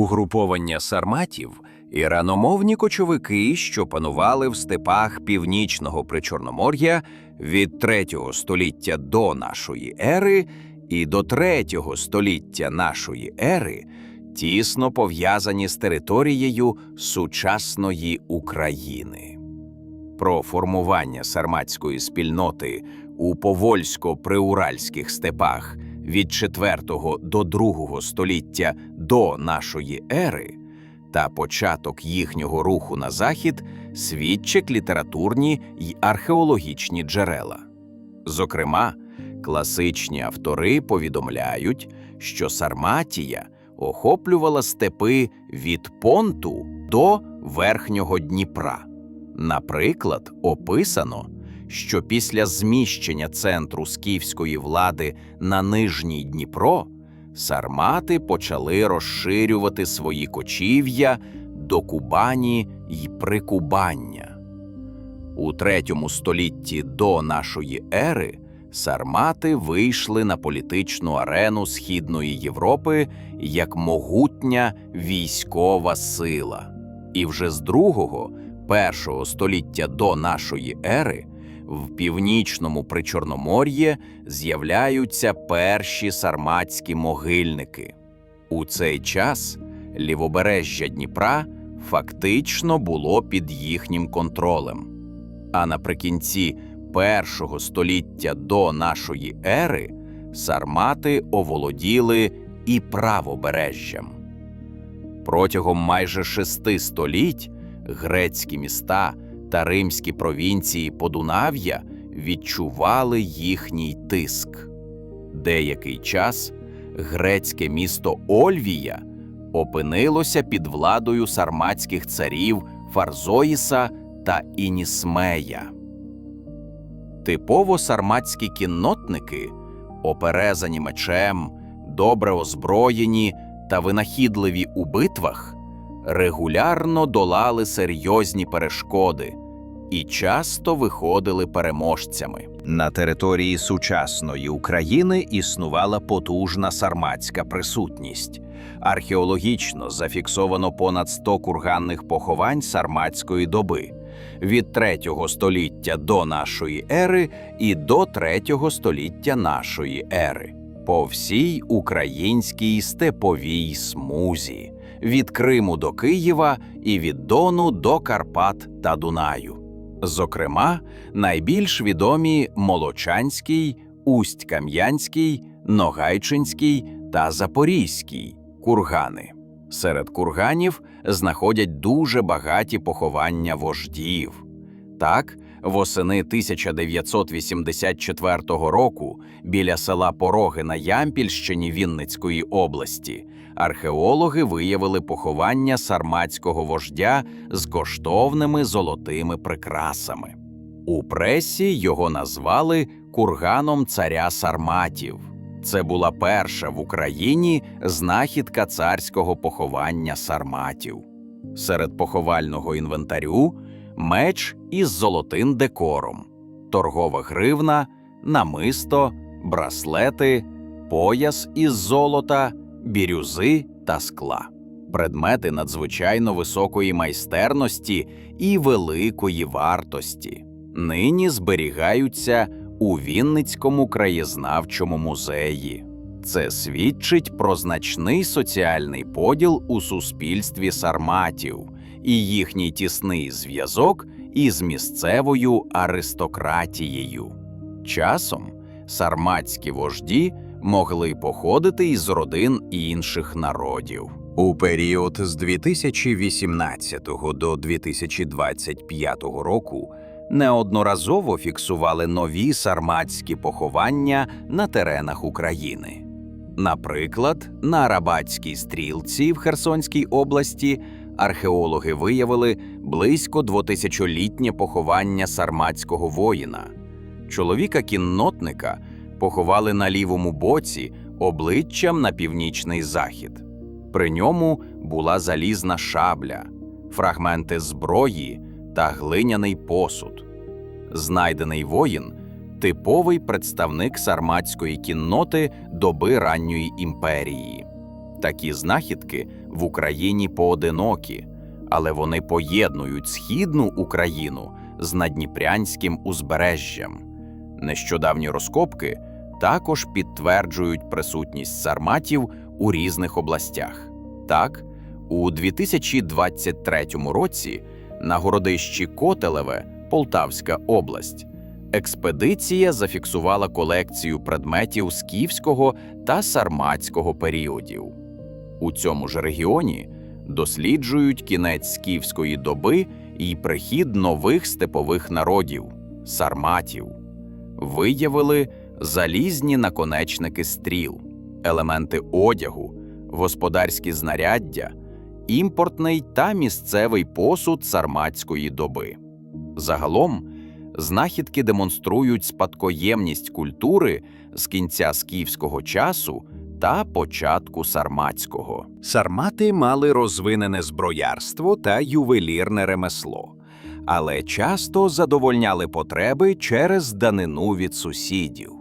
Угруповання сарматів іраномовні кочовики, що панували в степах північного причорномор'я від 3 століття до нашої ери і до 3 століття нашої ери, тісно пов'язані з територією сучасної України. Про формування сарматської спільноти у повольсько-приуральських степах від 4 до 2 століття до нашої ери та початок їхнього руху на захід свідчать літературні й археологічні джерела. Зокрема, класичні автори повідомляють, що Сарматія охоплювала степи від Понту до Верхнього Дніпра. Наприклад, описано, що після зміщення центру скіфської влади на Нижній Дніпро сармати почали розширювати свої кочів'я до Кубані й Прикубання. У третьому столітті до нашої ери сармати вийшли на політичну арену Східної Європи як могутня військова сила, і вже з другого першого століття до нашої ери в північному причорномор'ї з'являються перші сарматські могильники. У цей час лівобережжя Дніпра фактично було під їхнім контролем. А наприкінці першого століття до нашої ери сармати оволоділи і правобережжям. Протягом майже шести століть грецькі міста та римські провінції Подунав'я відчували їхній тиск. Деякий час грецьке місто Ольвія опинилося під владою сарматських царів Фарзоїса та Інісмея. Типово сарматські кіннотники, оперезані мечем, добре озброєні та винахідливі у битвах, регулярно долали серйозні перешкоди і часто виходили переможцями. На території сучасної України існувала потужна сарматська присутність. Археологічно зафіксовано понад 100 курганних поховань сарматської доби від 3 століття до нашої ери і до 3 століття нашої ери по всій українській степовій смузі від Криму до Києва і від Дону до Карпат та Дунаю. Зокрема, найбільш відомі Молочанський, Усть-Кам'янський, Ногайчинський та Запорізький кургани. Серед курганів знаходять дуже багаті поховання вождів. Так, восени 1984 року біля села Пороги на Ямпільщині Вінницької області археологи виявили поховання сарматського вождя з коштовними золотими прикрасами. У пресі його назвали курганом царя Сарматів. Це була перша в Україні знахідка царського поховання сарматів. Серед поховального інвентарю меч із золотим декором, торгова гривна, намисто, браслети, пояс із золота, бірюзи та скла, предмети надзвичайно високої майстерності і великої вартості. Нині зберігаються у Вінницькому краєзнавчому музеї. Це свідчить про значний соціальний поділ у суспільстві сарматів і їхній тісний зв'язок із місцевою аристократією. Часом сарматські вожді могли походити із родин інших народів. У період з 2018 до 2025 року неодноразово фіксували нові сарматські поховання на теренах України. Наприклад, на Арабатській стрілці в Херсонській області археологи виявили близько двотисячолітнє поховання сарматського воїна. Чоловіка кіннотника поховали на лівому боці обличчям на північний захід. При ньому була залізна шабля, фрагменти зброї та глиняний посуд. Знайдений воїн типовий представник сарматської кінноти доби ранньої імперії. Такі знахідки в Україні поодинокі, але вони поєднують східну Україну з надніпрянським узбережжям. Нещодавні розкопки також підтверджують присутність сарматів у різних областях. Так, у 2023 році на городищі Котелеве, Полтавська область, експедиція зафіксувала колекцію предметів скіфського та сарматського періодів. У цьому ж регіоні досліджують кінець скіфської доби і прихід нових степових народів сарматів. Виявили залізні наконечники стріл, елементи одягу, господарські знаряддя, імпортний та місцевий посуд сарматської доби. Загалом, знахідки демонструють спадкоємність культури з кінця скіфського часу та початку сарматського. Сармати мали розвинене зброярство та ювелірне ремесло, але часто задовольняли потреби через данину від сусідів.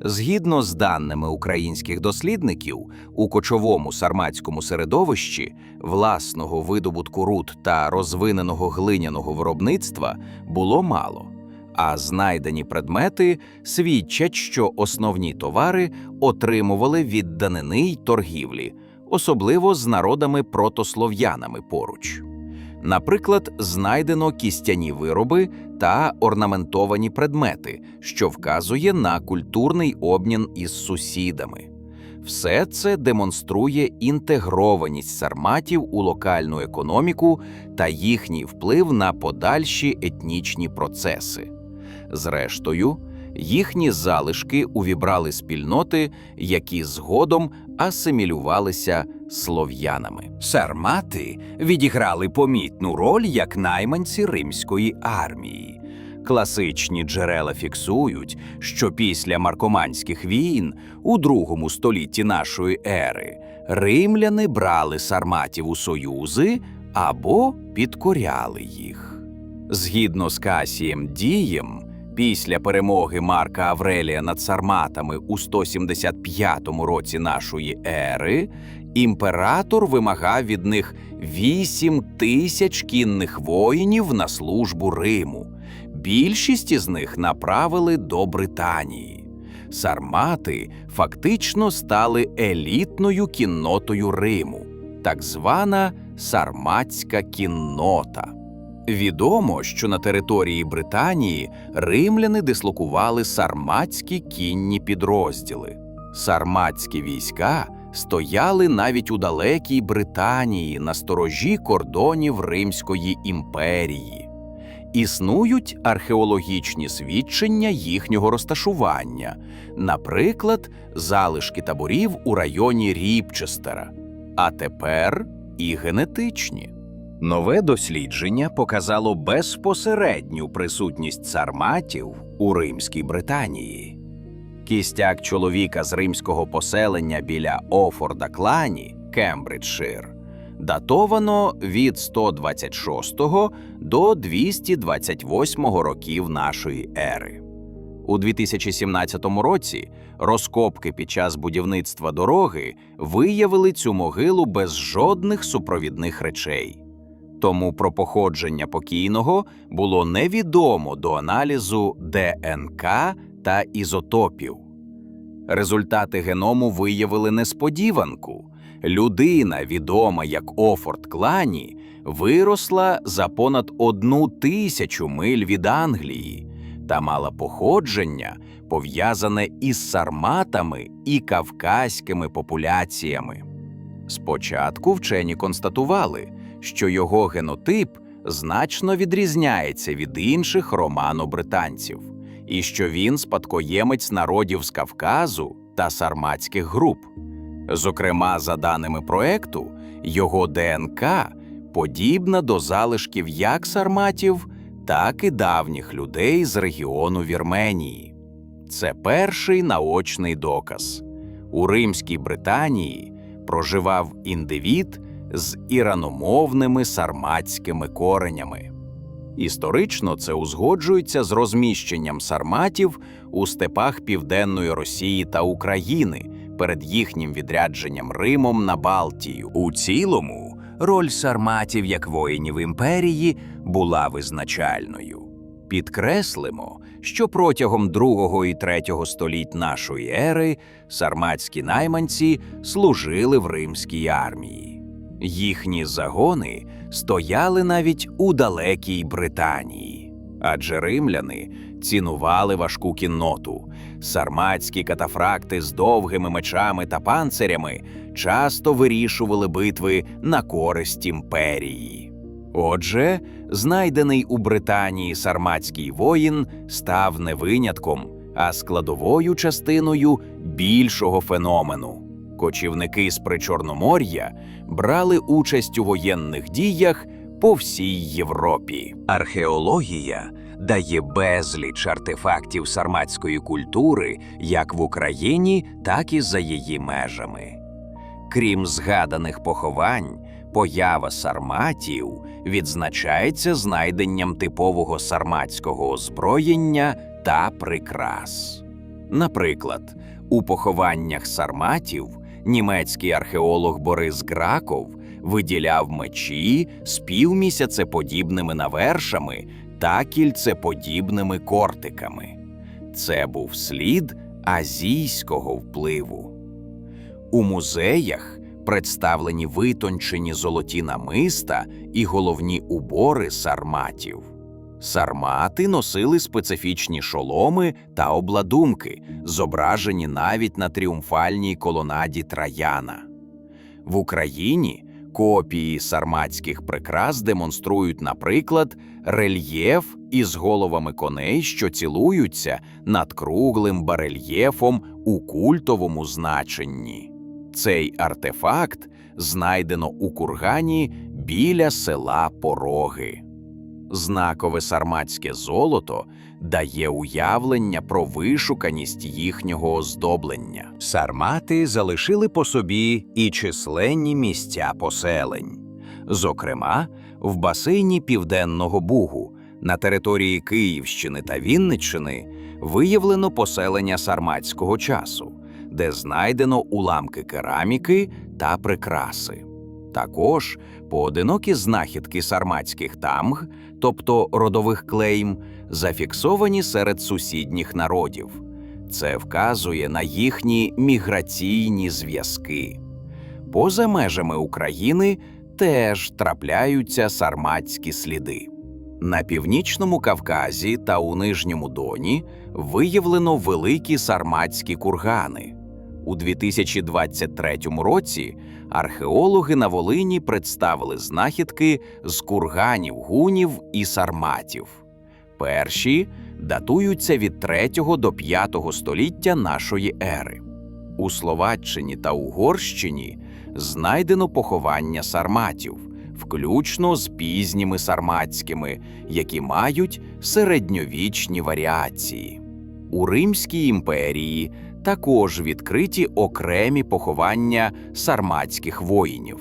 Згідно з даними українських дослідників, у кочовому сарматському середовищі власного видобутку руд та розвиненого глиняного виробництва було мало, а знайдені предмети свідчать, що основні товари отримували від данини й торгівлі, особливо з народами протослов'янами поруч. Наприклад, знайдено кістяні вироби та орнаментовані предмети, що вказує на культурний обмін із сусідами. Все це демонструє інтегрованість сарматів у локальну економіку та їхній вплив на подальші етнічні процеси. Зрештою, їхні залишки увібрали спільноти, які згодом асимілювалися слов'янами. Сармати відіграли помітну роль як найманці римської армії. Класичні джерела фіксують, що після маркоманських війн у другому столітті нашої ери римляни брали сарматів у союзи або підкоряли їх. Згідно з Касієм Дієм, після перемоги Марка Аврелія над сарматами у 175 році нашої ери, імператор вимагав від них 8 тисяч кінних воїнів на службу Риму. Більшість із них направили до Британії. Сармати фактично стали елітною кіннотою Риму, так звана сарматська кіннота. Відомо, що на території Британії римляни дислокували сарматські кінні підрозділи. Сарматські війська стояли навіть у далекій Британії на сторожі кордонів Римської імперії. Існують археологічні свідчення їхнього розташування, наприклад, залишки таборів у районі Ріпчестера, а тепер і генетичні. Нове дослідження показало безпосередню присутність сарматів у Римській Британії. Кістяк чоловіка з римського поселення біля Офорда Клані, Кембриджшир, датовано від 126 до 228 років нашої ери. У 2017 році розкопки під час будівництва дороги виявили цю могилу без жодних супровідних речей. Тому про походження покійного було невідомо до аналізу ДНК та ізотопів. Результати геному виявили несподіванку. Людина, відома як Офорд Клані, виросла за понад одну тисячу миль від Англії та мала походження, пов'язане із сарматами і кавказькими популяціями. Спочатку вчені констатували, що його генотип значно відрізняється від інших романо-британців, і що він спадкоємець народів з Кавказу та сарматських груп. Зокрема, за даними проекту, його ДНК подібна до залишків як сарматів, так і давніх людей з регіону Вірменії. Це перший наочний доказ. У Римській Британії проживав індивід з іраномовними сарматськими коренями. Історично це узгоджується з розміщенням сарматів у степах Південної Росії та України перед їхнім відрядженням Римом на Балтію. У цілому, роль сарматів як воїнів імперії була визначальною. Підкреслимо, що протягом другого і третього століть нашої ери сарматські найманці служили в римській армії. Їхні загони стояли навіть у далекій Британії, адже римляни цінували важку кінноту. Сарматські катафракти з довгими мечами та панцирями часто вирішували битви на користь імперії. Отже, знайдений у Британії сарматський воїн став не винятком, а складовою частиною більшого феномену. Кочівники з Причорномор'я брали участь у воєнних діях по всій Європі. Археологія дає безліч артефактів сарматської культури як в Україні, так і за її межами. Крім згаданих поховань, поява сарматів відзначається знайденням типового сарматського озброєння та прикрас. Наприклад, у похованнях сарматів німецький археолог Борис Граков виділяв мечі з півмісяцеподібними навершами та кільцеподібними кортиками. Це був слід азійського впливу. У музеях представлені витончені золоті намиста і головні убори сарматів. Сармати носили специфічні шоломи та обладунки, зображені навіть на тріумфальній колонаді Траяна. В Україні копії сарматських прикрас демонструють, наприклад, рельєф із головами коней, що цілуються над круглим барельєфом у культовому значенні. Цей артефакт знайдено у кургані біля села Пороги. Знакове сарматське золото дає уявлення про вишуканість їхнього оздоблення. Сармати залишили по собі і численні місця поселень, зокрема, в басейні Південного Бугу на території Київщини та Вінниччини виявлено поселення сарматського часу, де знайдено уламки кераміки та прикраси. Також поодинокі знахідки сарматських тамг, тобто родових клейм, зафіксовані серед сусідніх народів. Це вказує на їхні міграційні зв'язки. Поза межами України теж трапляються сарматські сліди. На північному Кавказі та у Нижньому Доні виявлено великі сарматські кургани. У 2023 році археологи на Волині представили знахідки з курганів гунів і сарматів. Перші датуються від 3 до 5 століття нашої ери. У Словаччині та Угорщині знайдено поховання сарматів, включно з пізніми сарматськими, які мають середньовічні варіації. У Римській імперії також відкриті окремі поховання сарматських воїнів.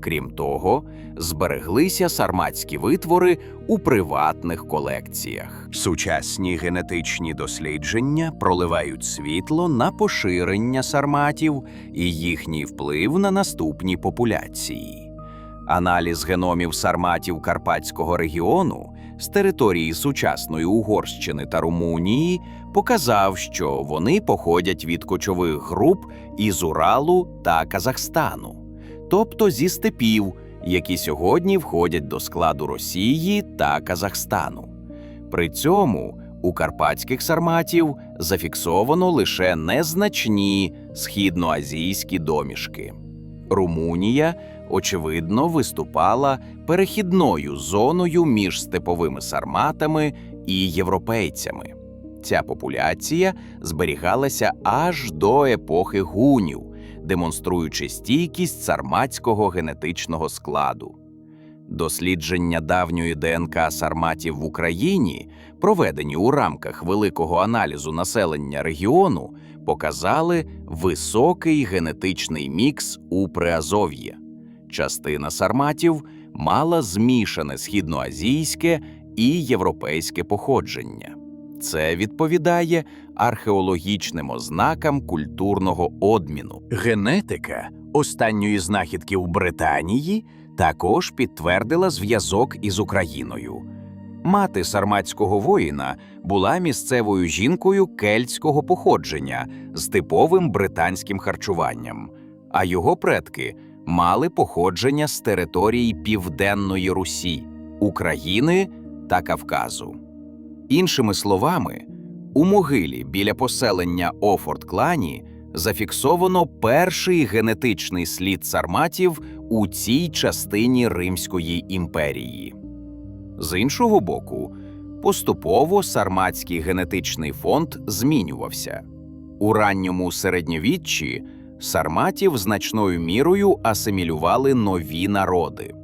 Крім того, збереглися сарматські витвори у приватних колекціях. Сучасні генетичні дослідження проливають світло на поширення сарматів і їхній вплив на наступні популяції. Аналіз геномів сарматів Карпатського регіону з території сучасної Угорщини та Румунії показав, що вони походять від кочових груп із Уралу та Казахстану, тобто зі степів, які сьогодні входять до складу Росії та Казахстану. При цьому у карпатських сарматів зафіксовано лише незначні східноазійські домішки. Румунія, очевидно, виступала перехідною зоною між степовими сарматами і європейцями. Ця популяція зберігалася аж до епохи гунів, демонструючи стійкість сарматського генетичного складу. Дослідження давньої ДНК сарматів в Україні, проведені у рамках великого аналізу населення регіону, показали високий генетичний мікс у Приазов'ї. Частина сарматів мала змішане східноазійське і європейське походження. Це відповідає археологічним ознакам культурного одміну. Генетика останньої знахідки у Британії також підтвердила зв'язок із Україною. Мати сарматського воїна була місцевою жінкою кельтського походження з типовим британським харчуванням, а його предки мали походження з територій Південної Русі, України та Кавказу. Іншими словами, у могилі біля поселення Офорт-Клані зафіксовано перший генетичний слід сарматів у цій частині Римської імперії. З іншого боку, поступово сарматський генетичний фонд змінювався. У ранньому середньовіччі сарматів значною мірою асимілювали нові народи.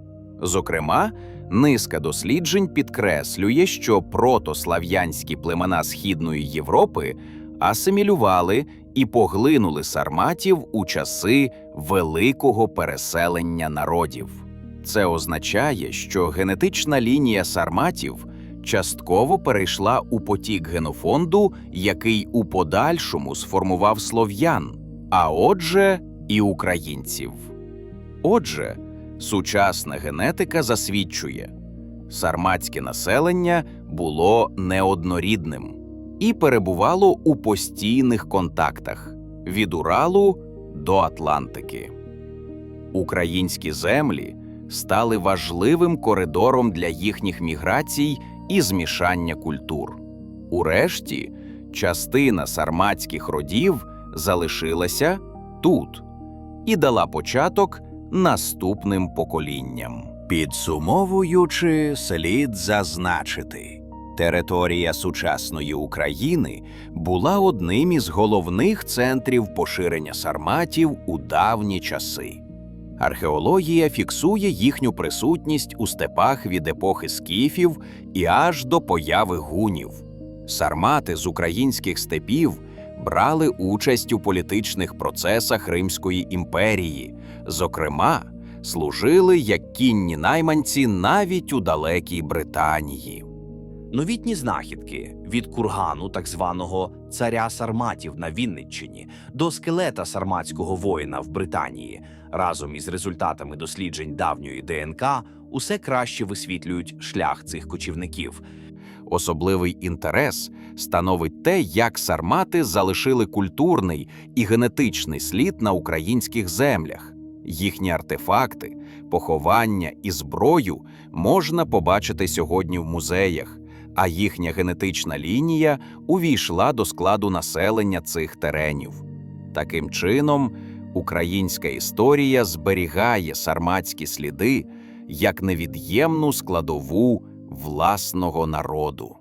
Зокрема, низка досліджень підкреслює, що протослав'янські племена Східної Європи асимілювали і поглинули сарматів у часи великого переселення народів. Це означає, що генетична лінія сарматів частково перейшла у потік генофонду, який у подальшому сформував слов'ян, а отже, і українців. Отже, сучасна генетика засвідчує, сарматське населення було неоднорідним і перебувало у постійних контактах від Уралу до Атлантики. Українські землі стали важливим коридором для їхніх міграцій і змішання культур. Урешті, частина сарматських родів залишилася тут і дала початок наступним поколінням. Підсумовуючи, слід зазначити, територія сучасної України була одним із головних центрів поширення сарматів у давні часи. Археологія фіксує їхню присутність у степах від епохи скіфів і аж до появи гунів. Сармати з українських степів брали участь у політичних процесах Римської імперії, зокрема, служили як кінні найманці навіть у далекій Британії. Новітні знахідки від кургану так званого царя сарматів на Вінниччині до скелета сарматського воїна в Британії разом із результатами досліджень давньої ДНК усе краще висвітлюють шлях цих кочівників. Особливий інтерес становить те, як сармати залишили культурний і генетичний слід на українських землях. Їхні артефакти, поховання і зброю можна побачити сьогодні в музеях, а їхня генетична лінія увійшла до складу населення цих теренів. Таким чином, українська історія зберігає сарматські сліди як невід'ємну складову власного народу.